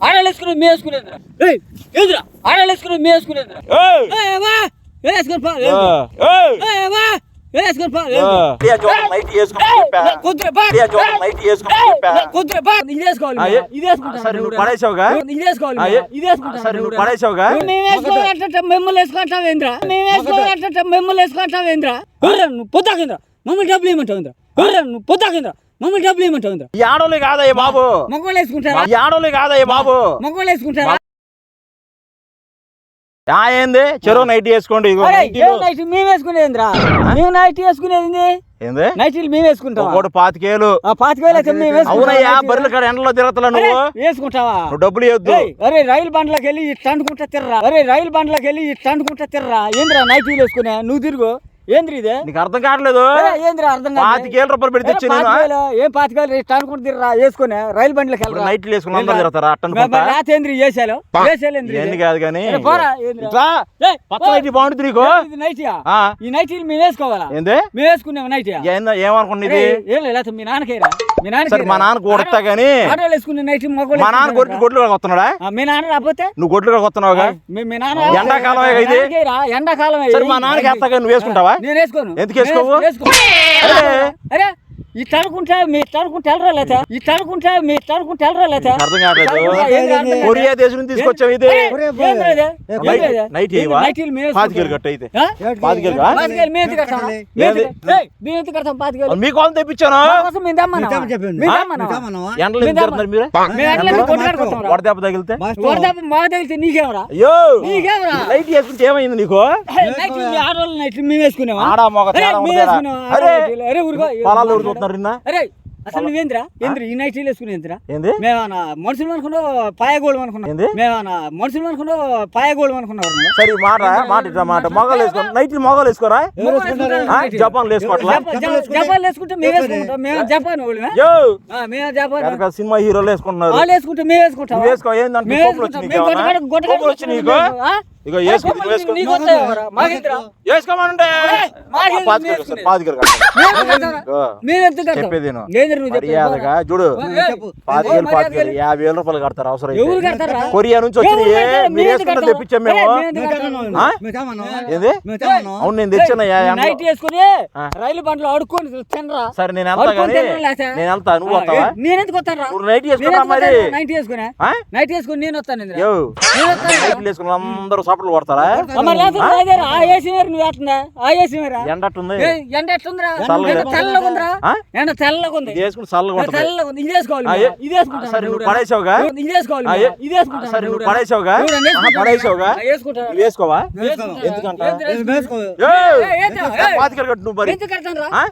ఆడలేసుకుని మీ వేసుకునేదిరా ఎదురా ఆడలేసుకుని మీ వేసుకునేదిరా వేసుకుని పడేసావుగా? మిమ్మల్ని వేసుకుంటావేంద్రా మేము వేసుకోవాలంటే మిమ్మల్ని వేసుకుంటావేంద్రా నువ్వు పొద్దాకింద్రా మమ్మల్ని డబ్బులు ఇవ్వమంటావేంద్రా నువ్వు పొద్దాకింద్రా మమ్మల్ని డబ్బులు ఇవ్వమంటావేంద్రా ఈ ఆడోళ్ళు కాదయ్య బాబు. మగవాళ్ళు వేసుకుంటారా? ఈ ఆడోళ్ళు కాదయ్య బాబు. మగవాళ్ళు వేసుకుంటారా? ఏంది? చెరువు నైట్ వేసుకోండి నైటీలు. నైట్ మేము వేసుకునేదిరా? మేము నైట్ వేసుకునేది ఏంది? నైట్లు మేము వేసుకుంటాం. ఒకటి పాతికేలు. ఆ పాతికేలు. అవునయ్యా బర్రెల కాడ ఎండలో తిరగతలా నువ్వు? వేసుకుంటావా? నువ్వు డబ్బులు ఇవ్వద్దు. అరే రైలు బండ్లోకి వెళ్ళి ఇట్లా అనుకుంటా తిర్రా. అరే రైలు బండ్లోకి వెళ్ళి ఇట్లా అనుకుంటా తిర్రా. ఏంద్రా నైట్ వేసుకునే? నువ్వు తిరుగు. ఏంద్రి ఇదే? నీకు అర్థం కావట్లేదు? ఏంద్రా అర్థం. పాతికేలు రూపాయలు పెడితే ఏం పాతికేలు ఇట్లా అనుకుంటా తిర్రా వేసుకునే రైలు బండ్లోకి వెళ్ళరా? నైట్లు వేసుకుని అందరూ తిరుగుతారా? అట్టనుకుంటా రాత్రి ఏంద్రి వేసాలు వేసాలు ఇది? కాదు కానీ పోరా? ఇట్లా? ఏయ్, పచ్చ పో. నైట్ బాగుంటుంది నీకు? ఆ, ఈ నైటీలు మేము వేసుకోవాలా? ఏంది? మేము వేసుకున్నాం నైటియా ఏందో? ఏమనుకున్నది ఏం లేదు మీ నాన్నకేరా? సరే మా నాన్న కొడతా గానీ మా నాన్న గొడ్లు గొడ్లు కూడా వస్తున్నాడా ఆ, మీ నాన్న రాకపోతే? నువ్వు గొడ్లు కూడా వస్తున్నావుగా మీ మీ నాన్న ఎండాకాలమే కదా ఇది? సరే మా నాన్నకి వేస్తా నువ్వు వేసుకుంటావా? నేను వేసుకోను. ఎందుకు వేసుకోవు? అరే. ఈ తడుకుంటా మీ తడుకుంటే వెళ్ళరా లేత? ఈ తడుకుంటా మీ తడుకుంటే వెళ్ళరా అర్థం కావట్లేదు? కొరియా దేశం నుంచి తీసుకొచ్చావు ఇది. నైట్- పాతికేలు. కట్టు అయితే? పాతికేలు? పాతికేలు ఎందుకు? ఎందుకు- పాతికేలు? మీ కోసం తెప్పించాను. వడదెబ్బ తగిలితే? నీకేమరా? అయ్యో! నీకేమరా? లైట్ వేసుకుంటే ఏమైంది నీకు? ఆడవాళ్ళు నైట్ మేము ఆడ మగ అరే, ఊరుకో. పొలాలు ఊరుకుంటున్నారు నిన్న అరే అసలు నువ్వేంద్రా ఏంద్ర ఈ నైటీలు వేసుకునేంద్రా ఏంది మేమన్నా మనుషులు అనుకున్నావు పాయగోళం అనుకున్నాం ఏంది? మేమన్నా మనుషులు అనుకున్నావు పాయగోళం అనుకున్నావు నువ్వు. సరే మాట మాట ఇట్లా మాట మొగలు వేసుకో నైట్ మొగలు వేసుకోరా. జపాన్ జపాన్ వేసుకుంటే మేము వేసుకుంటాం మేము జపాన్ మేము జపాన్ సినిమా హీరోలు వేసుకుంటున్నారు వాళ్ళు వేసుకుంటే మేము వేసుకుంటాం వేసుకో ఏందంటే ఇగో? మర్యాదగా చూడు. పాతికేలు పాతికేలు యాభై వేల రూపాయలు కడతారు అవసరం? కొరియా నుంచి? మీరు మేము వేసుకుంటే తెప్పించాం? ఏంది? అవును నేను ఆ. రైలు బండ్లో సరే నేను వెళ్తా కానీ? నేను వెళ్తా. నువ్వు వస్తావా? నేను ఎందుకు వస్తాను రా నువ్వు నైట్ నేను మరి? వస్తాను? నైట్? నైట్ నేను నేను అందరూ సపట్లు కొడతారా? ఆ, ఏసీ మరి నువ్వు ఆ ఏసీ మరా? ఎండ ఎండ. ఎండ ఇది చల్లగా ఇది వేసుకోవాలి ఇది సరే నువ్వు. పడేసావుగా? ఇది వేసుకోవాలి ఇది సరే నువ్వు. పడేసావుగా? పడేసావుగా? వేసుకోవా? ఎందుకంట?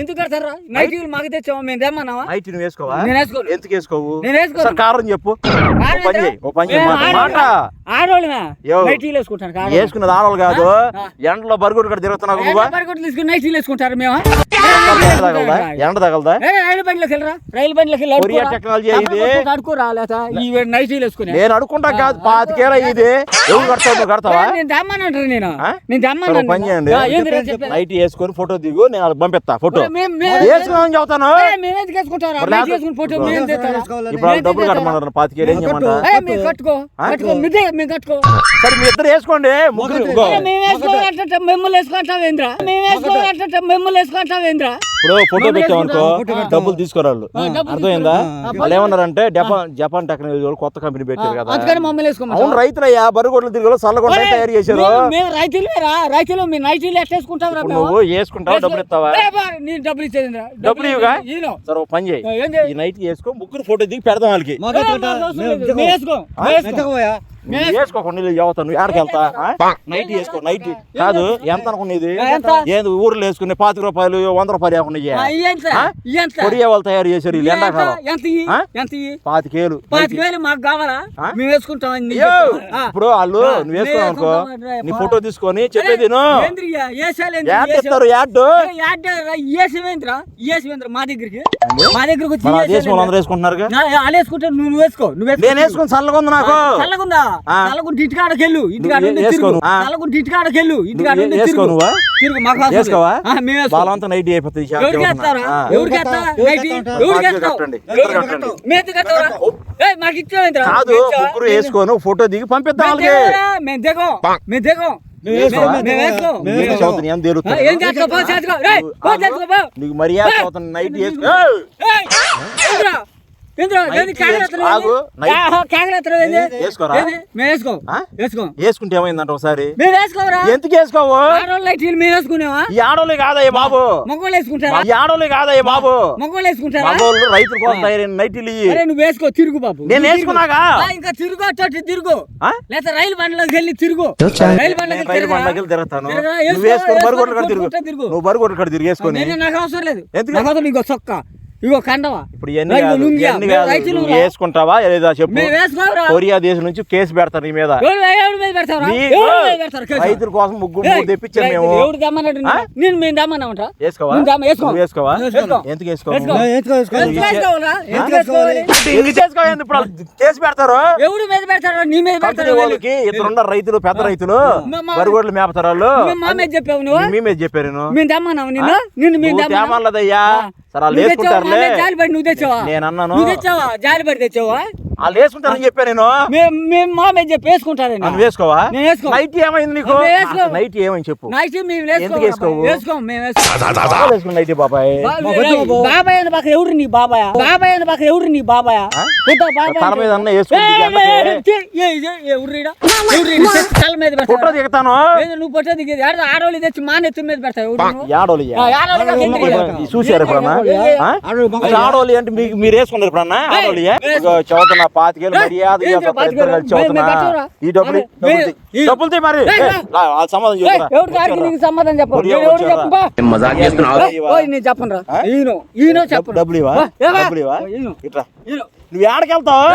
ఎందుకు కడతాను నైట్ మాకు తెచ్చావా? మేము తెమ్మన్నావా? నైట్ నువ్వు వేసుకోవా? నేను వేసుకోను. ఎందుకు వేసుకోవు? నేను వేసుకోను. సరే కారణం చెప్పు. ఓ పని చేయి. ఓ పని చేయి. మేము మాట? మాట ఆడోళ్ళమే? యో. వేసుకున్నది ఆడవాళ్ళు కాదు. ఎండలో బరుగుడు కూడా తిరుగుతున్నావు మేము. ఎండ తగలదా? రైలు బండిలోకి వెళ్ళరా? రైలు బండిలోకి వెళ్ళి. టెక్నాలజీ ఇది. లేత? ఈ నైటీలు వేసుకుని. నేను అడుకుంటా కాదు ఇది. ఎవరు కడతావు కడతావా? నేను నేను? నేను పని చేయండి? నైట్ వేసుకొని ఫోటో దిగు నేను పంపిస్తా ఫోటో. వేసుకున్నామని చెబుతాను? ఇప్పుడు డబ్బులు కట్టమన్నారు ఏం చేయమంటా ఏ, మేము కట్టుకో. కట్టుకో సరే మీ ఇద్దరు వేసుకోండి ముగ్గురు ఇగో. ఏ, మేము వేసుకోవాలంటే మిమ్మల్ని మిమ్మల్ని ఇప్పుడు ఫోటో పెట్టామనుకో వేసుకుంటాం. డబ్బులు తీసుకోరాళ్ళు. అర్థమైందా. వాళ్ళు ఏమన్నారంటే జపాన్ జపాన్ టెక్నాలజీ వాళ్ళు కొత్త కంపెనీ పెట్టారు కదా. మమ్మల్ని? అవును రైతులయ్యా బరుగొడ్లు తిరిగి సల్లగొండ ఒరే, తయారు చేశారు. రైతులేరా రైతులు మీ నైటీలు ఇప్పుడు మేము? నువ్వు వేసుకుంటావు డబ్బులు ఇస్తావా డబ్బులు ఇచ్చేదిరా డబ్బులు ఇవ్వగా? సరే పని చేయి? ఈ నైట్ వేసుకో ముగ్గురు ఫోటో దిగి పెడదాం వాళ్ళకి. వేసుకోకుండా నీళ్ళు చదువుతాను నువ్వు ఆడికి వెళ్తా? నైట్ వేసుకో నైట్ కాదు ఎంత అనుకునేది? ఏంది ఊర్లో వేసుకునే పాతిక రూపాయలు వంద రూపాయలు ఎంత? కొరియా వాళ్ళు తయారు చేశారు? ఎండాకాలం? పాతికేలు మాకు కావాలా? మేము వేసుకుంటాం. ఇప్పుడు వాళ్ళు నువ్వు వేసుకున్నావు అనుకో నీ ఫోటో తీసుకొని చెప్పేది మా దగ్గరికి మా వచ్చి వేసుకుంటున్నారు నువ్వు వేసుకో నువ్వు వేసుకో. నేను వేసుకుని చల్లగా ఉంది నాకు చల్లగుందా ఆ. తలకుంటే ఇంటికాడకి వెళ్ళు ఇంటికాడ. తలకుంటే ఇంటికాడకి వెళ్ళు ఇంటికాడ తిరుగు మాకు నైట్ అయిపోతుంది మాకు ఇచ్చేవేంద్రా? కాదు? ముగ్గురు వేసుకోను ఫోటో దిగి పంపిద్దాం మేము దిగం మేము దిగం నీకు మర్యాద నైట్ వేసుకో వేసుకుంటే ఏమైందంట ఒకసారి? ఎందుకు వేసుకోవు? ఆడోళ్ళే కాదయ్య బాబు. మగవాళ్ళు వేసుకుంటారా? ఆడోళ్ళే కాదయ్య బాబు. మగవాళ్ళు వేసుకుంటారా? మగోళ్ళు రైతుల కోసం నైట్లు నువ్వు వేసుకో తిరుగు బాబు. నేను. వేసుకున్నాగా? ఇంకా తిరుగు అటు తిరుగు. ఆ? లేదా రైలు బండ్లోకి వెళ్ళి తిరుగు. రైలు బండ్లోకి రైలు? బండ్లకి తిరుగుతాను? నువ్వు వేసుకొని వేసుకో, బరుగొడ్లు కడ తిరుగు. నువ్వు కడ వేసుకొని. నేను నాకు అవసరం లేదు. ఎందుకు? నాకు అవసరం ఇగో సొక్క ఇగో కండవా? ఇప్పుడు కాదు. వేసుకుంటావా? లేదా చెప్పు. కొరియా దేశం నుంచి కేసు పెడతారు నీ మీద? రైతుల కోసం ముగ్గురు తెప్పించాం మేము. ఎవడు? ఆ? నేను మేము దమ్మన్నామంటా? వేసుకోవా? వేసుకోవా? వేసుకో. ఎందుకు వేసుకోవాలా? కేసు పెడతారు? ఎవడు మీద పెడతారు? నీ మీద పెడతారు వాళ్ళకి రైతులు పెద్ద రైతులు బరుగోడ్లు మేపుతారు వాళ్ళు. మేము మా మీద చెప్పావు నువ్వు? మీ మీద చెప్పారు నేను. మేము దమ్మన్నావు నిన్ను? నిన్ను మేము ఆ. సరే వాళ్ళు మీద జాలిపడి నువ్వు తెచ్చావా? నేను అన్నాను నువ్వు తెచ్చావా? జాలిపడి తెచ్చావా? వాళ్ళు వేసుకుంటారని చెప్పా నేను. మేము మేము మా మీద చెప్పి వేసుకుంటారని వేసుకోవా? నేను వేసుకో. నైట్ ఏమైంది నీకు? నేను వేసుకో. నైట్ ఏమైంది చెప్పు. నైట్ మేము ఎందుకు వేసుకోవు? వేసుకోం వేసుకోం మేము నైట్ బాబాయ్. బాబాయ్ అని ఎవడు నీ బాబాయ్? బాబాయ్ అని ఎవడు నీ బాబాయ్? పుట్ట బాబాయ్ తల మీద అన్న? తెచ్చి తల మీద ఫోటో పెడతావా? దిగుతాను నువ్వు దిగేది ఆడవాళ్ళు తెచ్చి మీద? చూసారు ఎప్పుడన్నా? ఆడోళ్ళు అంటే మీకు మీరు వేసుకున్నారు ఎప్పుడన్నా ఆడోళ్ళు. చదువుతున్న పాతికేళ్ళు మర్యాద చదువుతున్నా? ఈ డబ్బులు డబ్బులు మరి. సమాధానం నీకు సమాధానం చెప్పు. మజాక్ చేస్తున్నావా? చెప్పను రా? ఈయన ఈయన డబ్బులు ఇవా? డబ్బులు ఇవా ఈయన. నువ్వు ఏడకి వెళ్తావు?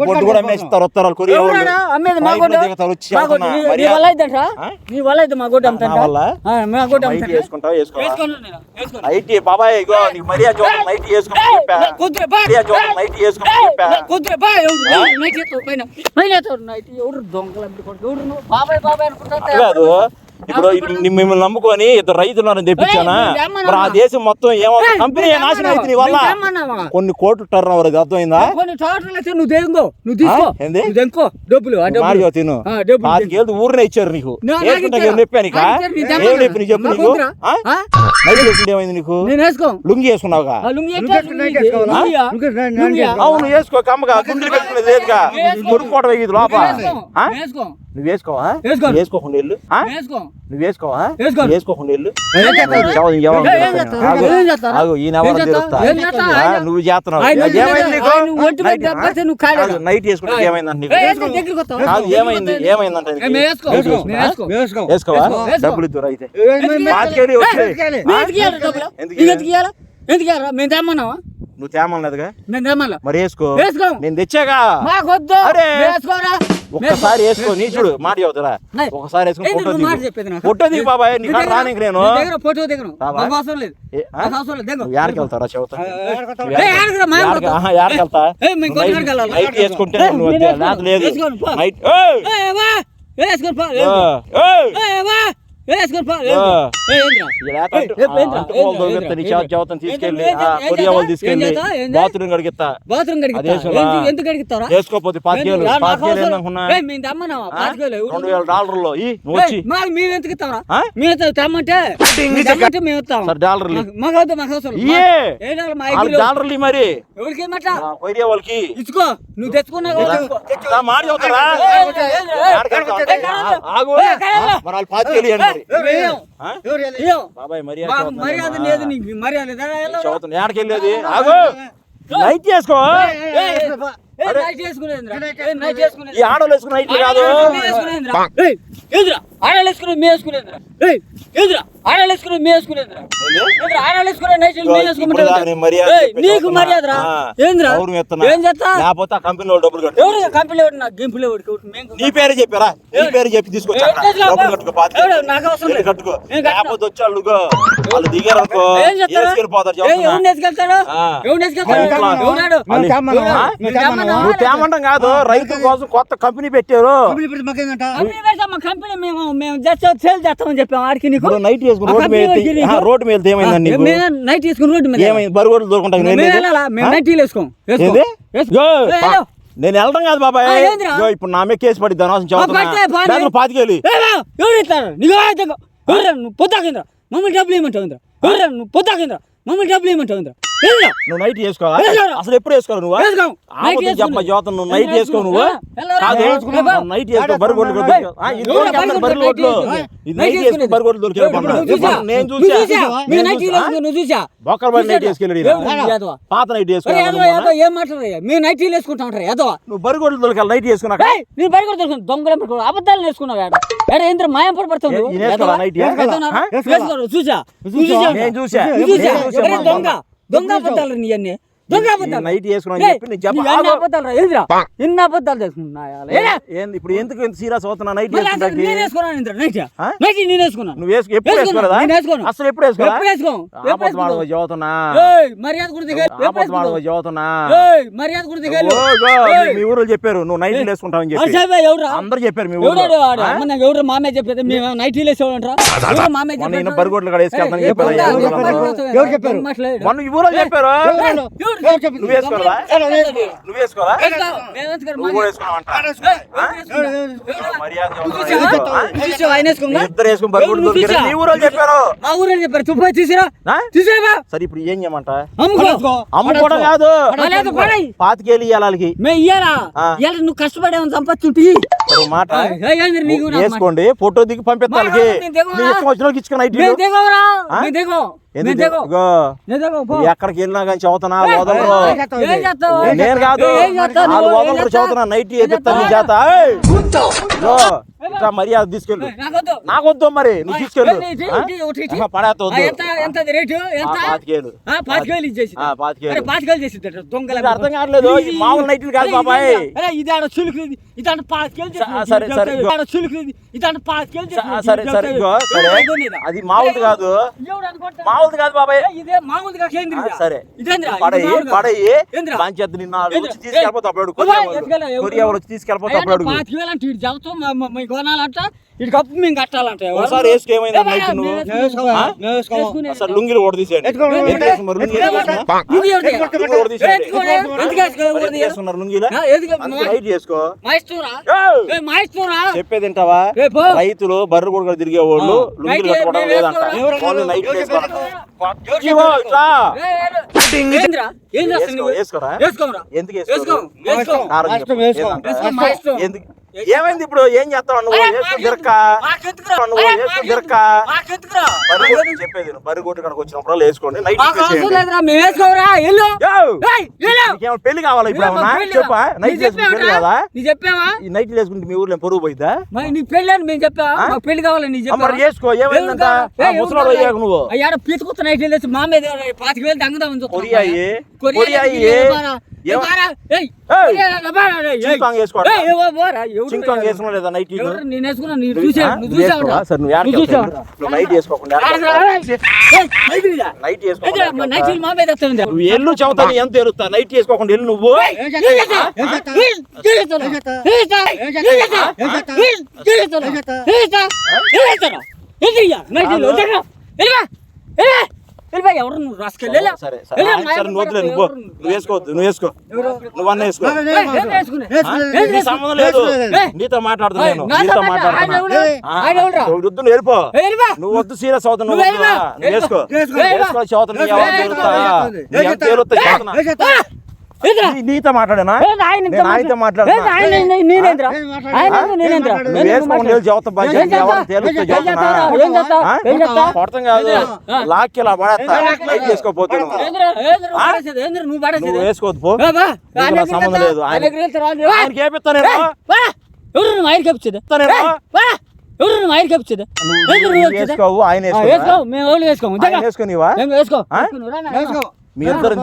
గొడ్డు కూడా వస్తారు. నైట్ బాబాయ్ ఇగో నీకు మర్యాద చూడండి నైట్ వేసుకుని చెప్పా. మర్యాద చూడండి నైట్ చెప్పా కుదురు? బాబాయ్ బాబాయ్ అనుకుంటా ఇప్పుడు మిమ్మల్ని నమ్ముకొని ఇద్దరు రైతులను తెప్పించానా? మరి ఆ దేశం మొత్తం ఏమవుతుంది ఏయ్, కంపెనీ నాశనం? అవుతుంది నీ వల్ల? కొన్ని కోట్లు టర్న్ ఓవర్ ఇది అర్థమైందా? కొన్ని నువ్వు దేంగో నువ్వు తీసుకో? నువ్వు దెంకో డబ్బులు మార్గో తిను. పాతికేళ్ళు ఊరినే ఇచ్చారు నీకు. నా- నాకు వేసుకుంటే ఇచ్చారా? ఏం చెప్పా నీకు. చెప్పి నీకు. ఏమైంది నీకు? నేను వేసుకో. లుంగి వేసుకున్నావుగా. అవును వేసుకో కమ్మగా. గుండెలు పెట్టుకునేది లేదుగా. కొనుక్కోవడం వేయదు లోపల నువ్వు వేసుకోవా. వేసుకోకుండా వెళ్ళు నువ్వు వేసుకోవా. వేసుకోకుండా వెళ్ళు? ఆగు. తిరుగుతా? ఆయన- నువ్వు చేస్తున్నావు. నైట్- వేసుకుంటే ఏమైందంట? కాదు ఏమైంది? ఏమైందంట. వేసుకోవా. డబ్బులు ఇద్దరు అయితే. ఎందుకు? మేము తెమ్మన్నావా? నువ్వు తేమలేదుగా తెమ్మన్నా. మరి వేసుకో. వేసుకో. నేను తెచ్చాగా? మాకొద్దు. వేసుకోరా? ఒక్కసారి వేసుకో నీ చూడు మాట చెబుతారా ఒకసారి వేసుకుని ఫోటో మాట దిగు. చెప్పేది నాకు? ఫోటో దిగు బాబాయ్ నీ కాడ రానికి నేను. దగ్గర ఫోటో దిగను? నాకు అవసరం లేదు? నాకు అవసరం లేదు. దిగు నువ్వు యాడికి వెళ్తారా చెబుతా? యాడికి- వెళ్తా? నైట్- వేసుకుంటే నాది లేదు. వేసుకోను. నైట్. వేసుకొని తీసుకెళ్ళి కొరియా? వాళ్ళు తీసుకెళ్ళి? బాత్రూమ్ కడిగిస్తా బాత్రూమ్. ఎందుకు- కడిగిస్తావురా? వేసుకోపోతే పాతికేలు పాతికేలు. ఏందనుకున్నా? రెండు వేల డాలర్లు ఈ వచ్చి మేము ఎందుకు ఇస్తారా తెమ్మంటే తెమ్మంటే మేము ఇస్తాం డాలర్లు మాకు- మాకు అవసరం డాలర్లు మరి ఎవరికి ఏమట ఆ, కొరియా వాళ్ళకి ఇచ్చుకో నువ్వు తెచ్చుకున్నావు నా మాట చెబుతారా యాడికి వెళ్తావు? ఆ, ఆగు ఏయ్, కాయల్లా. మరి వాళ్ళు పాతికేలు బాబాయ్ మర్యాద మర్యాద నేను. లేదు నీకు మర్యాద? చదువుతున్నా యాడికి వెళ్ళేది ఆగు నైట్ చేసుకో. ఈ ఆడోళ్ళు వేసుకున్న నైట్లు కాదు? ఆడవాళ్ళు వేసుకునేది మేము వేసుకునేదిరా? ఆడాలు వేసుకుని మేము ఆడాలు వేసుకునే నైట్లు మేము వేసుకుంటాం నీకు. మర్యాదరా ఏంద్రా. ఏం చేస్తా? లేకపోతే ఆ కంపెనీలో డబ్బులు కట్టు. ఎవరు నాకు గెంపులు నీ పేరు చెప్పారా? నీ పేరు చెప్పి తీసుకొచ్చా? ఏ? నాకు అవసరం లేదు. కట్టుకో. లేకపోతే వచ్చి వాళ్ళు దిగారు అనుకో. చేస్తారు? వేసుకెళ్తాడు వేసుకెళ్తాడు తేమంటాం కాదు. రైతుల కోసం కొత్త కంపెనీ పెట్టారు. కంపెనీ పెడతాం, మా కంపెనీ మేము మేము జస్ట్ సేల్ చేస్తామని చెప్పాం. ఆడికి నీకు? నైట్ వేసుకుని రోడ్డు మీద రోడ్డు ఏమైందండి నైట్ రోడ్డు మీద? ఏమైంది? వేసుకోం. వెళ్ళు. నేను వెళ్ళడం కాదు బాబాయ్. ఇప్పుడు నా మీద కేసు పడి ధనవాసం పడితే బానే. చదువుతున్నా పాతికేలి ఏ, ఏ, ఎవరు ఇస్తారు? నీకు ఎవరు ఇస్తారు? ఎవరు నువ్వు పొద్దాకింద్రా మమ్మల్ని డబ్బులు ఇవ్వమంటావు ఇంద్రా నువ్వు పొద్దాకింద్రా మమ్మల్ని డబ్బులు ఇవ్వమంటావు ఇంద్రా? నువ్వు నైట్ వేసుకోను. అసలు ఎప్పుడు వేసుకోవాలి నువ్వు వేసుకోం. నైట్ చెప్ప. జ్యోతం నువ్వు నైట్ నైట్ వేసుకో నువ్వు. కాదు. నైట్ వేసుకో బరిగొడ్లు. నైట్ ఇది నైట్ నైట్ వేసుకుని వేసుకునేది. బరిగొడ్లు దొరికాయి ఎవరు? పక్కన. నువ్వు చూసా? నేను నువ్వు చూసా చూసా? మీ నేను నైటీలు చూసా. వేసుకుని నువ్వు చూసా? బొక్కల పడి నైట్ చూసాడా? వేసుకెళ్ళి ఎవరు? యాదవ. పాత నైట్ యాదవ, ఏం మాట్లాడయ్యా నైటీలు వేసుకుంటా ఉంటారు యాదవ నువ్వు దొరికాలి నైట్ నేను దొంగలు అబద్ధాలు ఏడ ఏంద్ర మాయం పడుతుంది నైట్? చూసా చూసా. చూసా. దొంగ దొంగ అబద్ధాలు నీ అన్ని దొంగ అబద్ధాలు నైట్. అబద్ధాలు ఇప్పుడు ఎందుకు ఇంత సీరియస్ అవుతున్నా నైట్ నేను వేసుకుంటాకి వేసుకున్నాను ఇంద్ర నైట్ ఆ? నైట్ నేను వేసుకున్నాను. నువ్వు వేసుకు ఎప్పుడు వేసుకున్నా. వేసుకోలేదా నేను వేసుకోను. అసలు ఎప్పుడు వేసుకోరా ఎప్పుడు వేసుకోం ఎప్పుడు ఆపద మాడవ? చదువుతున్నా? మర్యాద కూడా దిగా ఎప్పుడు ఆపద మాడవ వేసుకుంటావు? చదువుతున్నా? ఏయ్, మర్యాద కూడా దిగాలి. ఓ, గో, మీ- ఊరు చెప్పారు నువ్వు నైట్ వేసుకుంటావని చెప్పి. ఎవరు అందరు చెప్పారు మీ ఊరు ఎవరు మామే చెప్పేది? మేము నైటీలు వేసేవాళ్ళంటారా ఎవరు మామే కూడా వేసుకెళ్తాను చెప్పారు. ఎవరు చెప్పారు? మొన్న ఈ ఊరు చెప్పారు? నువ్వు వేసుకోవాలా? నువ్వు వేసుకోవాలా? వేసుకో. మేము వేసుకోరు, నువ్వు మామే. కూడా? ఇద్దరు వేసుకుని ఊరు చెప్పారు. మా ఊరు చెప్పారు. తుప్పై తీసిరా? తీసేవా? సరే ఇప్పుడు ఏం చేయమంట? అమ్ముకో. అమ్ముకోవడం కాదు. పాతికేళ్ళు ఇయ్యాలి వాళ్ళకి. మేము ఇయ్యాలా? నువ్వు కష్టపడేవని సంపత్తుంటి ఒక మాట వేసుకోండి ఫోటో దిగి పంపిస్తా వాళ్ళకి మా- మేము దిగవా? నీ ఇష్టం వచ్చిన వాళ్ళకి ఇచ్చుకుని నైట్ మేము దిగవరా ఆ? మేము దిగో మేము ఎందుకు దిగో ఇగో, నేను దిగో పో. ఎక్కడికి వెళ్ళినా కానీ చదువుతున్నా వదలరు? నేను కాదు వదలరు? చదువుతున్నా నైట్? చేత ఇట్లా మర్యాద తీసుకెళ్ళు నాకొద్దు. మరి నువ్వు తీసుకెళ్ళు ఇది అర్థం కావట్లేదు. మామూలు కాదు బాబాయ్. చులుకు సరే, సరే, చులుకు సరే సరే అది మామూలుది కాదు? మామూలుది కాదు బాబాయ్ ఇదే ఆ, సరే పడయి. పడయి? పంచాయతీ నిన్న తీసుకెళ్ళిపోతే అప్పుడు. కొరియా వచ్చి తీసుకెళ్ళిపోతే అప్పుడు కొనాలంట ఇటు కప్పు మేము కట్టాలంట? ఒకసారి వేసుకు ఏమైంది. అసలు లుంగిలు? లుంగీ? లుంగీ? చెప్పేది వింటావా ఏ, పో. రైతులు బర్రె కూడా తిరిగే వాళ్ళు. లుంగీలు నైట్ కట్టుకోవడం లేదంట. నైట్? ఎందుకు? వేసుకో? వేసుకో. చెప్పు. వేసుకో, ఏమైంది ఇప్పుడు? ఏం చేస్తావు నువ్వు? తిరక్క మాకెందుకురా? నువ్వు చెప్పేది నువ్వు బరిగొట్టు కనుక వచ్చినప్పుడు వేసుకోండి. నైట్ పెళ్ళి కావాలా ఇప్పుడు చెప్పా నైట్ పెళ్ళి చెప్పావా? కాదా నీ చెప్పావా? ఈ నైట్ వేసుకుంటే మీ ఊర్లో పొరుగు పోయిద్దా? నీ పెళ్ళి అని మేము? మాకు పెళ్ళి కావాలని నీ మరి ఏమైందంట? ఎవరు ముసలాడు కావాలి? అయ్యాక నువ్వు. అయ్యాడ పీతుకుతున్న నైట్ వెళ్ళేసి మా మీద పాతిక వేలు దంగదామని చూస్తున్నావా? కొరియా చింకాంగ్ ఎవడు? వేసుకున్నా లేదా నైట్ నేను వేసుకున్నా నువ్వు నైట్ యాడికి వస్తుంది నువ్వు నువ్వు ఎవరు నువ్వు రాసుకెళ్ళి సరే సరే ఆ, సరే నువ్వు వద్దులే నువ్వు నువ్వు వేసుకోవద్దు నువ్వు వేసుకో నువ్వు అన్న వేసుకో ఆ? నీ సంబంధం లేదు నీతో మాట్లాడుతున్నా నేను నీతో మాట్లాడుతున్నా వద్దు నువ్వు వెళ్ళిపో నువ్వు వద్దు సీరియస్ అవుతావు నువ్వు వేసుకో వేసుకో. వేసుకో చదువుతా నీ ఎవరు తేలుతా నీతో మాట్లాడేనా? ఆయనతో? కొడతాం కాదు. లాక్కి ఇలా పడేస్తా. లైట్ చేసుకోపోతే నువ్వు. వేసుకోవద్దు పో. ఆయన సంబంధం. లేదు. ఆయనకి. ఎవరు నువ్వు ఆయనకి. ఎవరు నువ్వు వచ్చేది? వేసుకోవు ఆయన వేసుకోవా? వేసుకో మేము ఎవరు వేసుకోము? వేసుకునివా. మీ ఇద్దరం